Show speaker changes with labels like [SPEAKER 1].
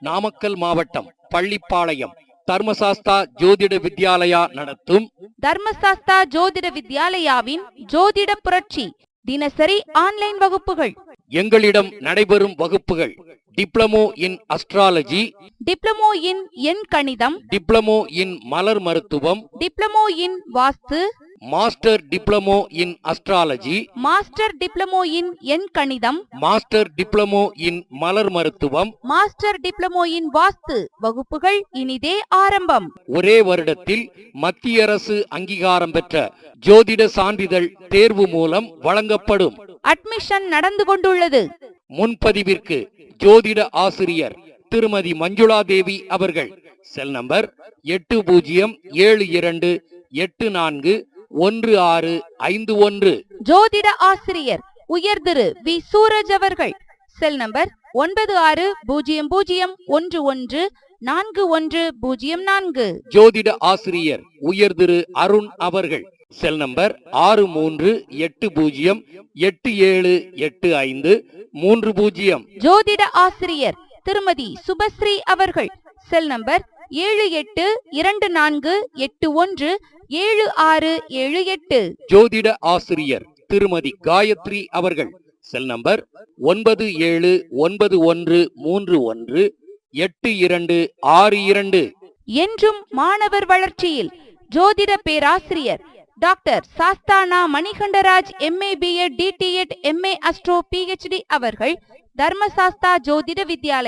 [SPEAKER 1] நாமக்கல் மாவட்டம் பள்ளிப்பாளையம் தர்மசாஸ்தா ஜோதிட வித்யாலயா நடத்தும்.
[SPEAKER 2] தர்மசாஸ்தா ஜோதிட வித்யாலயாவின் ஜோதிட புரட்சி. தினசரி ஆன்லைன் வகுப்புகள்.
[SPEAKER 1] எங்களிடம் நடைபெறும் வகுப்புகள். Diploma in astrology.
[SPEAKER 2] Diploma in எண் கணிதம்.
[SPEAKER 1] டிப்ளமோ இன் மலர் மருத்துவம்.
[SPEAKER 2] Diploma in Vastu.
[SPEAKER 1] Master diploma in astrology
[SPEAKER 2] master diploma in எண் கணிதம்
[SPEAKER 1] மாஸ்டர் டிப்ளமோ இன் மலர் மருத்துவம்
[SPEAKER 2] மாஸ்டர் டிப்ளமோ இன் வாஸ்து வகுப்புகள் இனிதே ஆரம்பம்
[SPEAKER 1] ஒரே வருடத்தில் மத்திய அரசு அங்கீகாரம் பெற்ற ஜோதிட சான்றிதழ் தேர்வு மூலம் வழங்கப்படும்
[SPEAKER 2] அட்மிஷன் நடந்து கொண்டுள்ளது
[SPEAKER 1] முன்பதிவிற்கு ஜோதிட ஆசிரியர் திருமதி மஞ்சுளா தேவி அவர்கள் செல் நம்பர் எட்டு பூஜ்ஜியம் ஏழு இரண்டு எட்டு நான்கு ஒன்று ஆறு ஐந்து ஒன்று.
[SPEAKER 2] ஜோதிட ஆசிரியர் உயர் திரு வி. சூரஜ் அவர்கள். செல் நம்பர் ஒன்பது ஆறு பூஜ்ஜியம் பூஜ்ஜியம் ஒன்று ஒன்று நான்கு ஒன்று பூஜ்ஜியம் நான்கு.
[SPEAKER 1] ஜோதிட ஆசிரியர் உயர் திரு அருண் அவர்கள். செல் நம்பர் ஆறு மூன்று எட்டு பூஜ்ஜியம் எட்டு ஏழு எட்டு ஐந்து மூன்று பூஜ்ஜியம்.
[SPEAKER 2] ஜோதிட ஆசிரியர் திருமதி சுபஸ்ரீ அவர்கள். செல் நம்பர் ஏழு எட்டு இரண்டு நான்கு எட்டு ஒன்று ஏழு ஆறு ஏழு எட்டு.
[SPEAKER 1] ஜோதிட ஆசிரியர் திருமதி காயத்ரி அவர்கள் செல் நம்பர் ஒன்பது ஏழு ஒன்பது ஒன்று மூன்று ஒன்று எட்டு இரண்டு ஆறு இரண்டு.
[SPEAKER 2] என்றும் மாணவர் வளர்ச்சியில் ஜோதிட பேராசிரியர் doctor Sasthana Manikandaraj MA BEd DTEd MA astro PhD அவர்கள் தர்மசாஸ்தா ஜோதிட வித்யாலயம்